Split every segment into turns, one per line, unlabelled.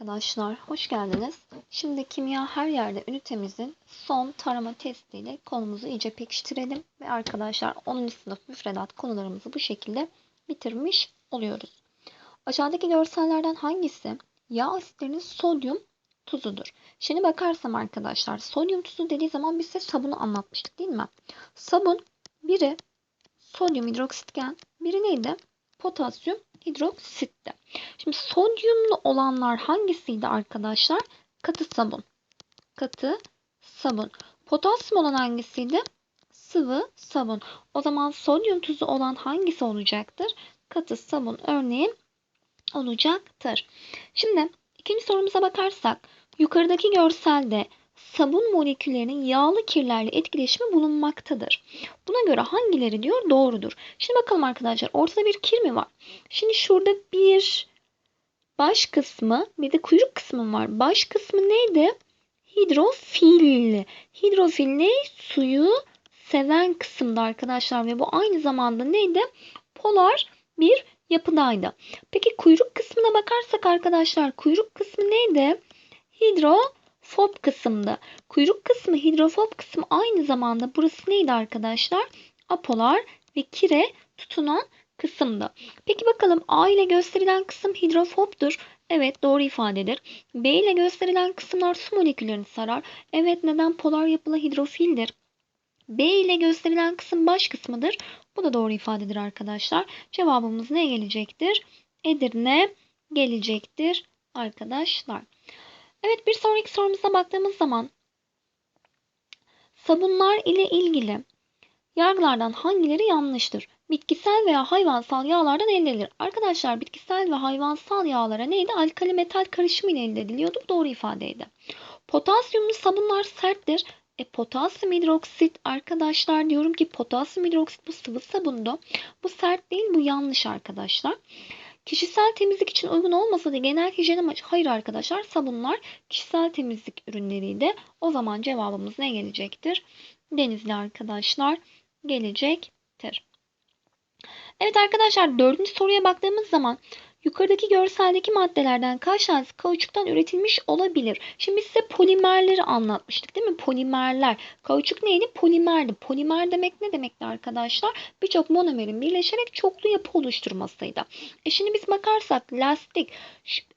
Arkadaşlar hoş geldiniz. Şimdi kimya her yerde ünitemizin son tarama testiyle konumuzu iyice pekiştirelim. Ve arkadaşlar 10. sınıf müfredat konularımızı bu şekilde bitirmiş oluyoruz. Aşağıdaki görsellerden hangisi yağ asitlerinin sodyum tuzudur? Şimdi bakarsam arkadaşlar sodyum tuzu dediği zaman biz size sabunu anlatmıştık değil mi? Sabun biri sodyum hidroksitken biri neydi? Potasyum hidroksitti. Şimdi sodyumlu olanlar hangisiydi arkadaşlar? Katı sabun. Katı sabun. Potasyum olan hangisiydi? Sıvı sabun. O zaman sodyum tuzu olan hangisi olacaktır? Katı sabun örneği olacaktır. Şimdi ikinci sorumuza bakarsak yukarıdaki görselde sabun moleküllerinin yağlı kirlerle etkileşimi bulunmaktadır. Buna göre hangileri diyor doğrudur. Şimdi bakalım arkadaşlar ortada bir kir mi var? Şimdi şurada bir baş kısmı bir de kuyruk kısmı var. Baş kısmı neydi? Hidrofil. Hidrofil ne? Suyu seven kısımda arkadaşlar ve bu aynı zamanda neydi? Polar bir yapıdaydı. Peki kuyruk kısmına bakarsak arkadaşlar kuyruk kısmı neydi? Hidrofob kısımda. Kuyruk kısmı hidrofob kısmı aynı zamanda burası neydi arkadaşlar? Apolar ve kire tutunan kısımda. Peki bakalım A ile gösterilen kısım hidrofobdur. Evet doğru ifadedir. B ile gösterilen kısımlar su moleküllerini sarar. Evet neden polar yapılı hidrofildir. B ile gösterilen kısım baş kısmıdır. Bu da doğru ifadedir arkadaşlar. Cevabımız ne gelecektir? Edirne gelecektir arkadaşlar. Evet bir sonraki sorumuza baktığımız zaman sabunlar ile ilgili yargılardan hangileri yanlıştır? Bitkisel veya hayvansal yağlardan elde edilir. Arkadaşlar bitkisel ve hayvansal yağlara neydi? Alkali metal karışımı ile elde ediliyordu. Doğru ifadeydi. Potasyumlu sabunlar serttir. E, potasyum hidroksit arkadaşlar diyorum ki potasyum hidroksit bu sıvı sabundu. Bu sert değil bu yanlış arkadaşlar. Kişisel temizlik için uygun olmasa da genel hijyen amacı hayır arkadaşlar sabunlar kişisel temizlik ürünleriydi. O zaman cevabımız ne gelecektir? Denizli arkadaşlar gelecektir. Evet arkadaşlar dördüncü soruya baktığımız zaman yukarıdaki görseldeki maddelerden kaç tanesi kauçuktan üretilmiş olabilir? Şimdi size polimerleri anlatmıştık değil mi? Polimerler. Kauçuk neydi? Polimerdi. Polimer demek ne demekti arkadaşlar? Birçok monomerin birleşerek çoklu yapı oluşturmasıydı. E şimdi biz bakarsak lastik,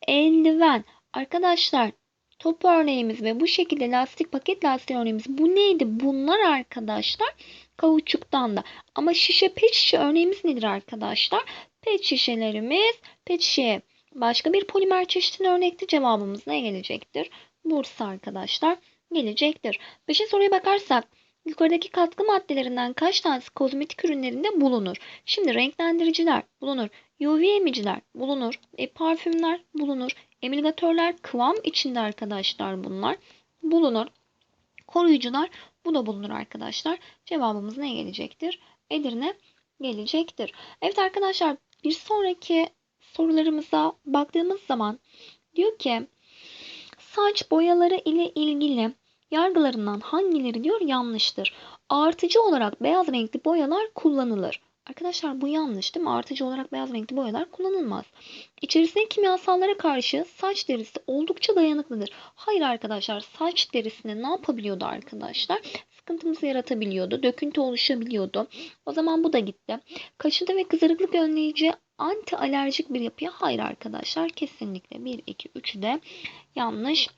eldiven, arkadaşlar top örneğimiz ve bu şekilde lastik paket lastik örneğimiz bu neydi? Bunlar arkadaşlar kauçuktan da. Ama şişe pet şişe örneğimiz nedir arkadaşlar? Pet şişelerimiz pet şişeye başka bir polimer çeşitine örnekti. Cevabımız ne gelecektir? Bursa arkadaşlar gelecektir. Beşinci soruya bakarsak yukarıdaki katkı maddelerinden kaç tanesi kozmetik ürünlerinde bulunur? Şimdi renklendiriciler bulunur. UV emiciler bulunur. E, parfümler bulunur. Emilgatörler kıvam içinde arkadaşlar bunlar bulunur. Koruyucular bu da bulunur arkadaşlar. Cevabımız ne gelecektir? Edirne gelecektir. Evet arkadaşlar bir sonraki sorularımıza baktığımız zaman diyor ki saç boyaları ile ilgili yargılarından hangileri diyor yanlıştır. Artıcı olarak beyaz renkli boyalar kullanılır. Arkadaşlar bu yanlış değil mi? Artıcı olarak beyaz renkli boyalar kullanılmaz. İçerisinde kimyasallara karşı saç derisi oldukça dayanıklıdır. Hayır arkadaşlar saç derisine ne yapabiliyordu arkadaşlar? Sıkıntımızı yaratabiliyordu. Döküntü oluşabiliyordu. O zaman bu da gitti. Kaşıntı ve kızarıklık önleyici anti alerjik bir yapıya hayır arkadaşlar. Kesinlikle 1, 2, 3 de yanlış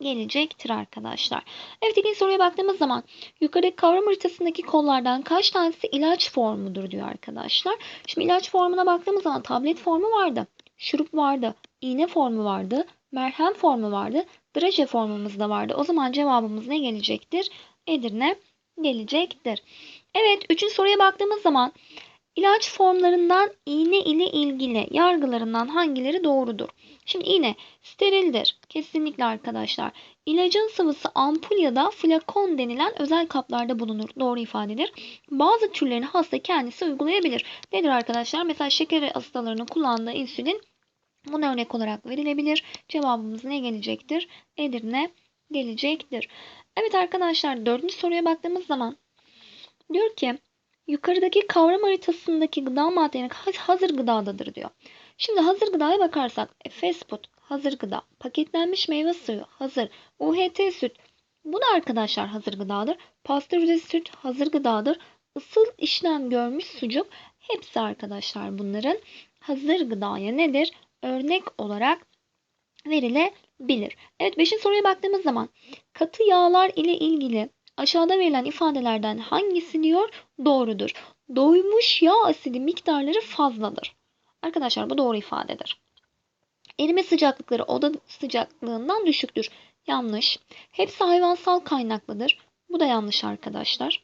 gelecektir arkadaşlar. Evet ikinci soruya baktığımız zaman yukarıdaki kavram haritasındaki kollardan kaç tanesi ilaç formudur diyor arkadaşlar. Şimdi ilaç formuna baktığımız zaman tablet formu vardı. Şurup vardı. iğne formu vardı. Merhem formu vardı. Draje formumuz da vardı. O zaman cevabımız ne gelecektir? Edirne gelecektir. Evet üçüncü soruya baktığımız zaman ilaç formlarından iğne ile ilgili yargılarından hangileri doğrudur? Şimdi iğne sterildir. Kesinlikle arkadaşlar. İlacın sıvısı ampul ya da flakon denilen özel kaplarda bulunur. Doğru ifadedir. Bazı türlerini hasta kendisi uygulayabilir. Nedir arkadaşlar? Mesela şeker hastalarının kullandığı insülin buna örnek olarak verilebilir. Cevabımız ne gelecektir? Edirne gelecektir. Evet arkadaşlar dördüncü soruya baktığımız zaman diyor ki yukarıdaki kavram haritasındaki gıda maddeleri hazır gıdadadır diyor. Şimdi hazır gıdaya bakarsak e, fast food hazır gıda. Paketlenmiş meyve suyu hazır. UHT süt bu da arkadaşlar hazır gıdadır. Pastörize süt hazır gıdadır. Isıl işlem görmüş sucuk hepsi arkadaşlar bunların hazır gıdaya nedir? Örnek olarak verilebilir. Evet 5. soruya baktığımız zaman katı yağlar ile ilgili aşağıda verilen ifadelerden hangisi diyor doğrudur? Doymuş yağ asidi miktarları fazladır. Arkadaşlar bu doğru ifadedir. Erime sıcaklıkları oda sıcaklığından düşüktür. Yanlış. Hepsi hayvansal kaynaklıdır. Bu da yanlış arkadaşlar.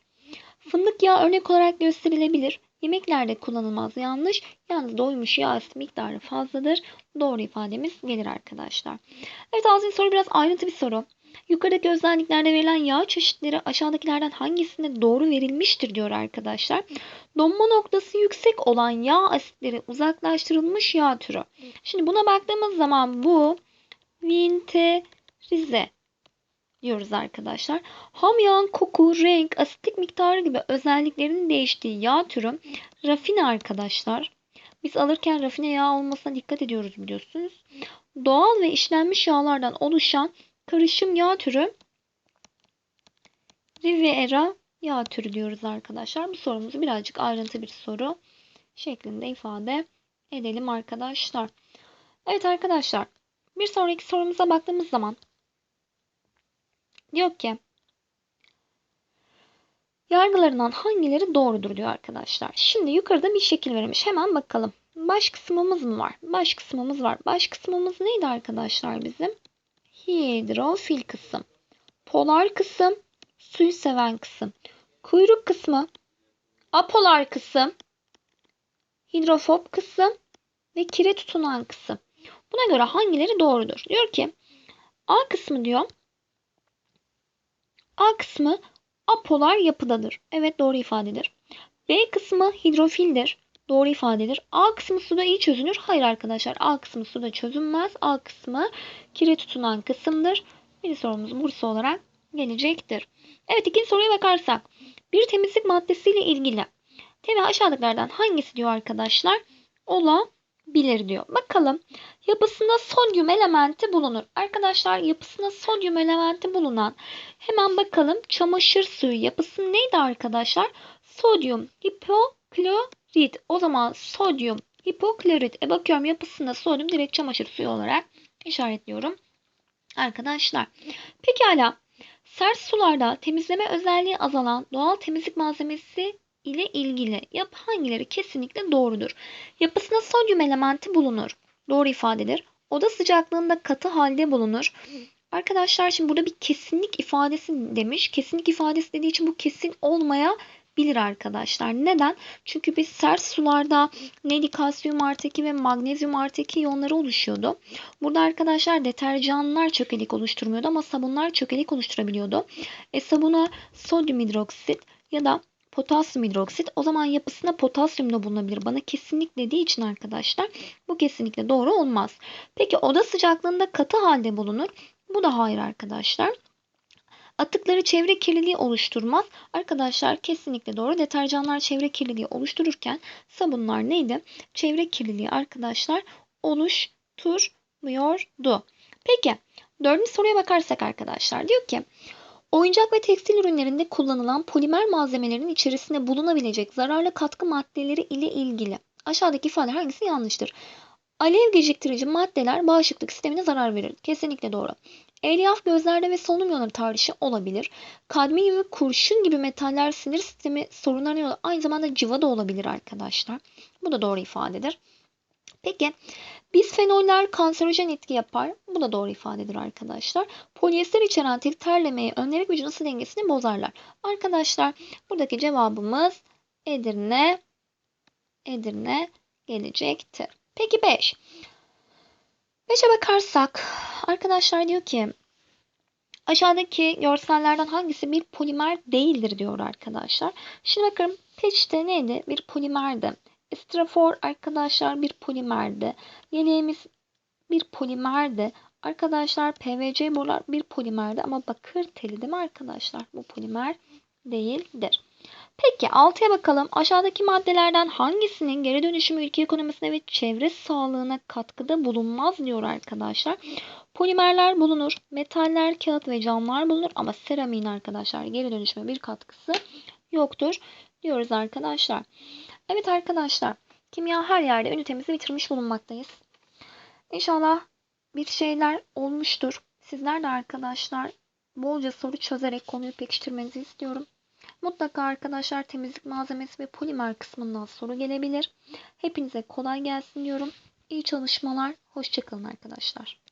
Fındık yağı örnek olarak gösterilebilir. Yemeklerde kullanılmaz yanlış. Yalnız doymuş yağ asidi miktarı fazladır. Doğru ifademiz gelir arkadaşlar. Evet ağzın soru biraz ayrıntı bir soru. Yukarıdaki özelliklerde verilen yağ çeşitleri aşağıdakilerden hangisinde doğru verilmiştir diyor arkadaşlar. Donma noktası yüksek olan yağ asitleri uzaklaştırılmış yağ türü. Şimdi buna baktığımız zaman bu vinterize diyoruz arkadaşlar. Ham yağın koku, renk, asitlik miktarı gibi özelliklerinin değiştiği yağ türü rafine arkadaşlar. Biz alırken rafine yağ olmasına dikkat ediyoruz biliyorsunuz. Doğal ve işlenmiş yağlardan oluşan karışım yağ türü Riviera yağ türü diyoruz arkadaşlar. Bu sorumuzu birazcık ayrıntı bir soru şeklinde ifade edelim arkadaşlar. Evet arkadaşlar bir sonraki sorumuza baktığımız zaman diyor ki yargılarından hangileri doğrudur diyor arkadaşlar. Şimdi yukarıda bir şekil verilmiş. Hemen bakalım. Baş kısmımız mı var? Baş kısmımız var. Baş kısmımız neydi arkadaşlar bizim? Hidrofil kısım. Polar kısım. Suyu seven kısım. Kuyruk kısmı. Apolar kısım. Hidrofob kısım. Ve kire tutunan kısım. Buna göre hangileri doğrudur? Diyor ki A kısmı diyor. A kısmı apolar yapıdadır. Evet doğru ifadedir. B kısmı hidrofildir. Doğru ifadedir. A kısmı suda iyi çözünür. Hayır arkadaşlar. A kısmı suda çözünmez. A kısmı kire tutunan kısımdır. Bir sorumuz Bursa olarak gelecektir. Evet ikinci soruya bakarsak. Bir temizlik maddesiyle ilgili. T ve aşağıdakilerden hangisi diyor arkadaşlar? Olabilir diyor. Bakalım. Yapısında sodyum elementi bulunur. Arkadaşlar yapısında sodyum elementi bulunan hemen bakalım çamaşır suyu yapısı neydi arkadaşlar? Sodyum hipoklorit. O zaman sodyum hipoklorit. E bakıyorum yapısında sodyum direkt çamaşır suyu olarak işaretliyorum. Arkadaşlar. Pekala. Sert sularda temizleme özelliği azalan doğal temizlik malzemesi ile ilgili yap hangileri kesinlikle doğrudur? Yapısında sodyum elementi bulunur. Doğru ifadedir. Oda sıcaklığında katı halde bulunur. Arkadaşlar şimdi burada bir kesinlik ifadesi demiş. Kesinlik ifadesi dediği için bu kesin olmayabilir arkadaşlar. Neden? Çünkü biz sert sularda neydi kalsiyum artı 2 ve magnezyum artı 2 iyonları oluşuyordu. Burada arkadaşlar deterjanlar çökelik oluşturmuyordu ama sabunlar çökelik oluşturabiliyordu. E sabuna sodyum hidroksit ya da potasyum hidroksit o zaman yapısında potasyum da bulunabilir. Bana kesinlik dediği için arkadaşlar bu kesinlikle doğru olmaz. Peki oda sıcaklığında katı halde bulunur. Bu da hayır arkadaşlar. Atıkları çevre kirliliği oluşturmaz. Arkadaşlar kesinlikle doğru. Deterjanlar çevre kirliliği oluştururken sabunlar neydi? Çevre kirliliği arkadaşlar oluşturmuyordu. Peki dördüncü soruya bakarsak arkadaşlar diyor ki Oyuncak ve tekstil ürünlerinde kullanılan polimer malzemelerin içerisinde bulunabilecek zararlı katkı maddeleri ile ilgili aşağıdaki ifade hangisi yanlıştır? Alev geciktirici maddeler bağışıklık sistemine zarar verir. Kesinlikle doğru. Elyaf gözlerde ve solunum yolları tarihçi olabilir. Kadmiyum ve kurşun gibi metaller sinir sistemi sorunlarına yol aynı zamanda civa da olabilir arkadaşlar. Bu da doğru ifadedir. Peki bisfenoller kanserojen etki yapar. Bu da doğru ifadedir arkadaşlar. Polyester içeren tel terlemeyi önlemek vücudun ısı dengesini bozarlar. Arkadaşlar buradaki cevabımız Edirne Edirne gelecektir. Peki 5. 5'e bakarsak arkadaşlar diyor ki aşağıdaki görsellerden hangisi bir polimer değildir diyor arkadaşlar. Şimdi bakın peçete neydi? Bir polimerdi. Strafor arkadaşlar bir polimerdi. Yeleğimiz bir polimerdi. Arkadaşlar PVC borular bir polimerdi ama bakır teli değil mi arkadaşlar? Bu polimer değildir. Peki 6'ya bakalım. Aşağıdaki maddelerden hangisinin geri dönüşümü ülke ekonomisine ve çevre sağlığına katkıda bulunmaz diyor arkadaşlar. Polimerler bulunur, metaller, kağıt ve camlar bulunur ama seramiğin arkadaşlar geri dönüşüme bir katkısı yoktur diyoruz arkadaşlar. Evet arkadaşlar kimya her yerde ünitemizi bitirmiş bulunmaktayız. İnşallah bir şeyler olmuştur. Sizler de arkadaşlar bolca soru çözerek konuyu pekiştirmenizi istiyorum. Mutlaka arkadaşlar temizlik malzemesi ve polimer kısmından soru gelebilir. Hepinize kolay gelsin diyorum. İyi çalışmalar. Hoşçakalın arkadaşlar.